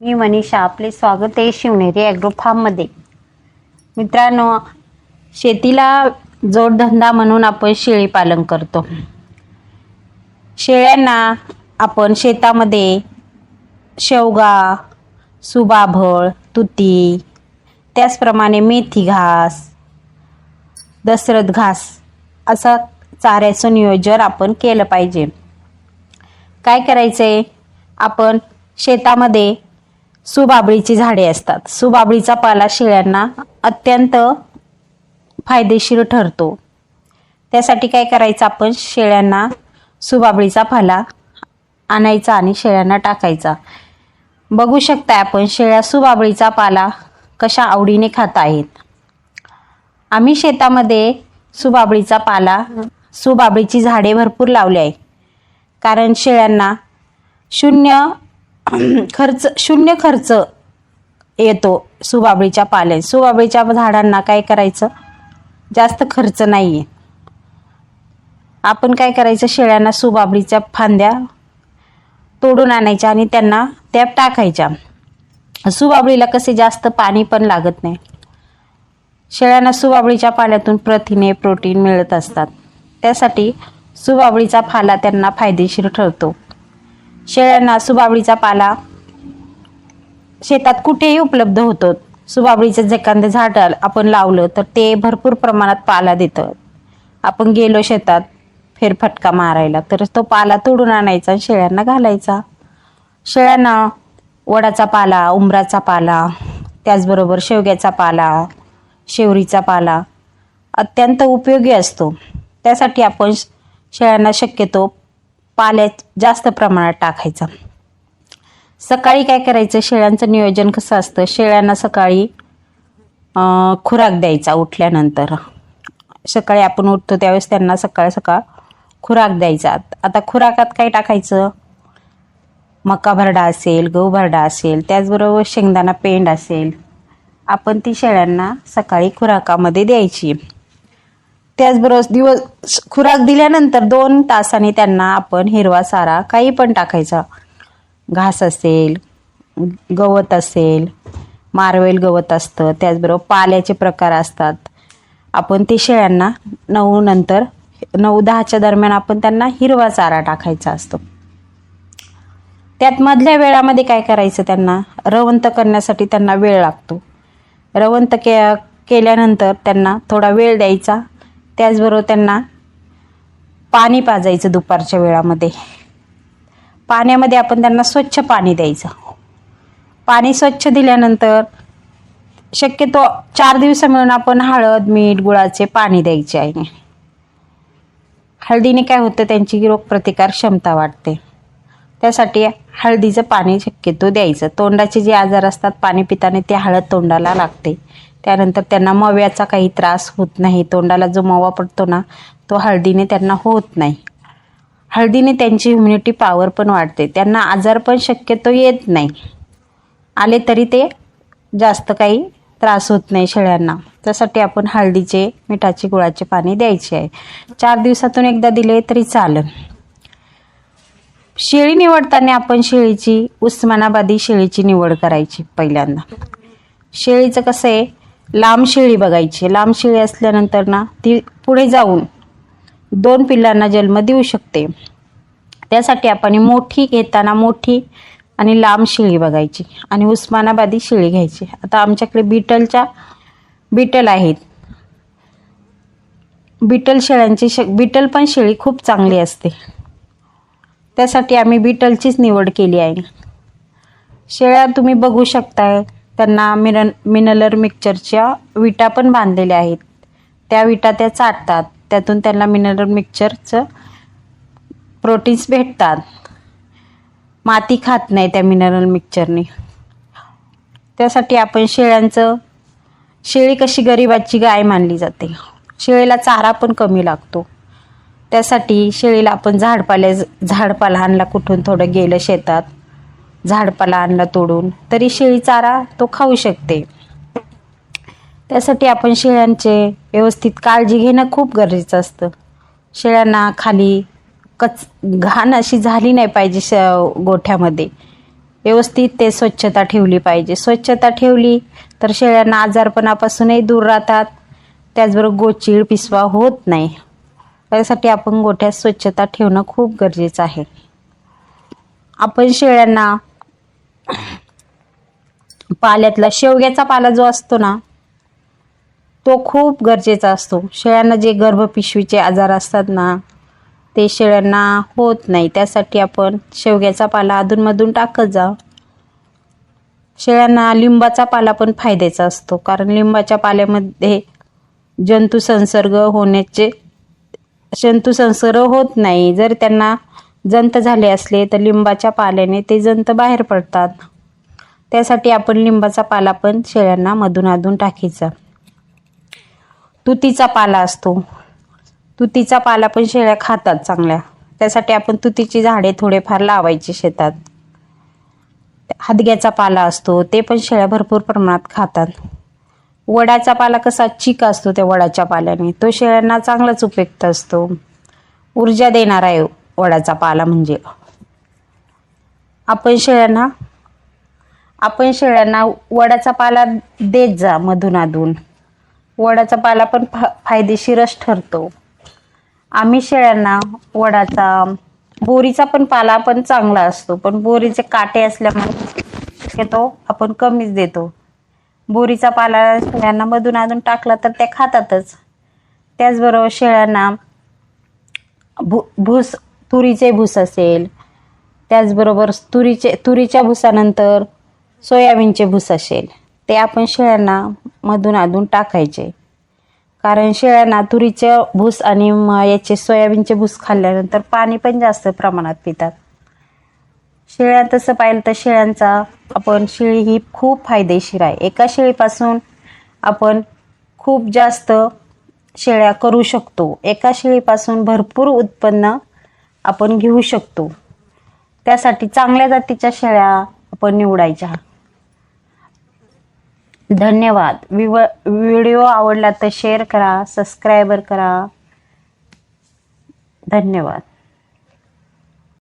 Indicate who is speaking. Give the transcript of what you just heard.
Speaker 1: मी मनीषा आपले स्वागत आहे शिवनेरी ॲग्रो फार्ममध्ये मित्रांनो शेतीला जोडधंदा म्हणून आपण शेळी पालन करतो. शेळ्यांना आपण शेतामध्ये शेवगा सुबाभळ तुती त्याचप्रमाणे मेथी घास दसरथ घास असं चाऱ्याचं नियोजन आपण केलं पाहिजे. काय करायचं आहे आपण शेतामध्ये सुबाबळीची झाडे असतात. सुबाबळीचा पाला शेळ्यांना अत्यंत फायदेशीर ठरतो. त्यासाठी काय करायचं आपण? शेळ्यांना सुबाबळीचा पाला आणायचा आणि शेळ्यांना टाकायचा. बघू शकता आपण शेळ्या सुबाबळीचा पाला कशा आवडीने खात आहेत. आम्ही शेतामध्ये सुबाबळीचा पाला सुबाबळीची झाडे भरपूर लावली आहे. कारण शेळ्यांना शून्य खर्च शून्य खर्च येतो सुबाबळीच्या पाल्यात. सुबाबळीच्या झाडांना काय करायचं? जास्त खर्च नाही आहे आपण काय करायचं? शेळ्यांना सुबाबळीच्या फांद्या तोडून आणायच्या आणि त्यांना त्या टाकायच्या. सुबाबळीला कसे जास्त पाणी पण लागत नाही. शेळ्यांना सुबाबळीच्या पाल्यातून प्रथिने प्रोटीन मिळत असतात. त्यासाठी सुबाबळीचा फाला त्यांना फायदेशीर ठरतो. शेळ्यांना सुबावळीचा पाला. शेतात कुठेही उपलब्ध होतो. सुबावळीचं जे एखादं झाड आपण लावलं तर ते भरपूर प्रमाणात पाला देतं. आपण गेलो शेतात फेरफटका मारायला तर तो पाला तोडून आणायचा आणि शेळ्यांना घालायचा. शेळ्यांना वडाचा पाला उंबराचा पाला त्याचबरोबर शेवग्याचा पाला शेवरीचा पाला अत्यंत उपयोगी असतो. त्यासाठी आपण शेळ्यांना शक्यतो पाल्यात जास्त प्रमाणात टाकायचा. सकाळी काय करायचं? शेळ्यांचं नियोजन कसं असतं? शेळ्यांना सकाळी खुराक द्यायचा उठल्यानंतर. सकाळी आपण उठतो त्यावेळेस त्यांना सकाळ सकाळ खुराक द्यायचा. आता खुराकात काय टाकायचं? मका भरडा असेल गहू भरडा असेल त्याचबरोबर शेंगदाणा पेंड असेल. आपण ती शेळ्यांना सकाळी खुराकामध्ये द्यायची. त्याचबरोबर दिवस खुराक दिल्यानंतर दोन तासाने त्यांना आपण हिरवा सारा काही पण टाकायचा. घास असेल गवत असेल मारवेल गवत असतं त्याचबरोबर पाल्याचे प्रकार असतात. आपण ते शेळ्यांना नऊ नंतर नऊ दहाच्या दरम्यान आपण त्यांना हिरवा चारा टाकायचा असतो. त्यात मधल्या वेळामध्ये काय करायचं त्यांना? रवंत करण्यासाठी त्यांना वेळ लागतो. रवंत के केल्यानंतर त्यांना थोडा वेळ द्यायचा. त्याचबरोबर त्यांना पाणी पाजायचं दुपारच्या वेळामध्ये. पाण्यामध्ये आपण त्यांना स्वच्छ पाणी द्यायचं. पाणी स्वच्छ दिल्यानंतर शक्यतो चार दिवस मिळून आपण हळद मीठ गुळाचे पाणी द्यायचे आहे हळदीने काय होतं? त्यांची रोगप्रतिकार क्षमता वाढते. त्यासाठी हळदीचं पाणी शक्यतो द्यायचं. तोंडाचे जे आजार असतात पाणी पिताना ते हळद तोंडाला लागते. त्यानंतर त्यांना मव्याचा काही त्रास होत नाही. तोंडाला जो मवा पडतो ना तो हळदीने त्यांना होत नाही. हळदीने त्यांची इम्युनिटी पॉवर पण वाढते. त्यांना आजार पण शक्यतो येत नाही. आले तरी ते जास्त काही त्रास होत नाही शेळ्यांना. त्यासाठी आपण हळदीचे मिठाचे गुळाचे पाणी द्यायचे आहे. चार दिवसातून एकदा दिले तरी चालेल. शेळी निवडताना आपण शेळीची उस्मानाबादी शेळीची निवड करायची पहिल्यांदा. शेळीचं कसं आहे लांब शिळी बघायची. लांब शिळी असल्यानंतर ना ती पुढे जाऊन दोन पिल्लांना जन्म देऊ शकते. त्यासाठी आपण मोठी घेताना मोठी आणि लांब शिळी बघायची आणि उस्मानाबादी शेळी घ्यायची. आता आमच्याकडे बिटलच्या बिटल आहेत. बिटल शेळ्यांची श बिटल पण शेळी खूप चांगली असते. त्यासाठी आम्ही बिटलचीच निवड केली आहे. शेळ्या तुम्ही बघू शकताय. त्यांना मिनल मिनलर मिक्सचरच्या विटा पण बांधलेल्या आहेत. त्या विटा त्या चाटतात. त्यातून त्यांना मिनरल मिक्सचरचं प्रोटीन्स भेटतात. माती खात नाही त्या मिनरल मिक्सचरने त्यासाठी आपण शेळ्यांचं शेळी कशी गरिबाची गाय मानली जाते. शेळीला चारा पण कमी लागतो. त्यासाठी शेळीला आपण झाडपाल्या झाडपाला कुठून थोडं गेलं शेतात. झाडपाला आणला तोडून तरी शेळी चारा तो खाऊ शकते. त्यासाठी आपण शेळ्यांचे व्यवस्थित काळजी घेणं खूप गरजेचं असतं. शेळ्यांना खाली कच घाण अशी झाली नाही पाहिजे श गोठ्यामध्ये. व्यवस्थित ते स्वच्छता ठेवली पाहिजे. स्वच्छता ठेवली तर शेळ्यांना आजारपणापासूनही दूर राहतात. त्याचबरोबर गोचिळ पिसवा होत नाही. त्यासाठी आपण गोठ्यात स्वच्छता ठेवणं खूप गरजेचं आहे. आपण शेळ्यांना पाल्यातला शेवग्याचा पाला जो असतो ना तो खूप गरजेचा असतो. शेळ्यांना जे गर्भपिशवीचे आजार असतात ना ते शेळ्यांना होत नाही. त्यासाठी आपण शेवग्याचा पाला अधूनमधून टाकत जा. शेळ्यांना लिंबाचा पाला पण फायद्याचा असतो. कारण लिंबाच्या पाल्यामध्ये जंतू संसर्ग होण्याचे जंतू संसर्ग होत नाही. जर त्यांना जंत झाले असले तर लिंबाच्या पाल्याने ते जंत बाहेर पडतात. त्यासाठी आपण लिंबाचा पाला पण शेळ्यांना मधून अधून टाकायचा. तुतीचा पाला असतो. तुतीचा पाला पण शेळ्या खातात चांगल्या. त्यासाठी आपण तुतीची झाडे थोडेफार लावायची शेतात. हादग्याचा पाला असतो ते पण शेळ्या भरपूर प्रमाणात खातात. वडाचा पाला कसा चिक असतो त्या वडाच्या पाल्याने तो शेळ्यांना चांगलाच उपयुक्त असतो. ऊर्जा देणारा आहे वडाचा पाला म्हणजे. आपण शेळ्यांना आपण शेळ्यांना वडाचा पाला देत जा मधून अधून वडाचा पाला पण फा फायदेशीरच ठरतो. आम्ही शेळ्यांना वडाचा बोरीचा पण पाला पण चांगला असतो पण बोरीचे काटे असल्यामुळे तो आपण कमीच देतो. बोरीचा पाला शेळ्यांना मधून अधून टाकला तर त्या खातातच. त्याचबरोबर शेळ्यांना भू भूस तुरीचे भूस असेल. त्याचबरोबर तुरीचे तुरीच्या भुसानंतर सोयाबीनचे भूस असेल ते आपण शेळ्यांना मधून अधून टाकायचे. कारण शेळ्यांना तुरीचे भूस आणि याचे सोयाबीनचे भूस खाल्ल्यानंतर पाणी पण जास्त प्रमाणात पितात. शेळ्या तसं पाहिलं तर शेळ्यांचा आपण शेळी ही खूप फायदेशीर आहे. एका शेळीपासून आपण खूप जास्त शेळ्या करू शकतो. एका शेळीपासून भरपूर उत्पन्न आपण घेऊ शकतो. त्यासाठी चांगल्या जातीच्या शेळ्या आपण निवडायच्या. धन्यवाद. विव व्हिडिओ आवडला तर शेअर करा सबस्क्रायबर करा. धन्यवाद.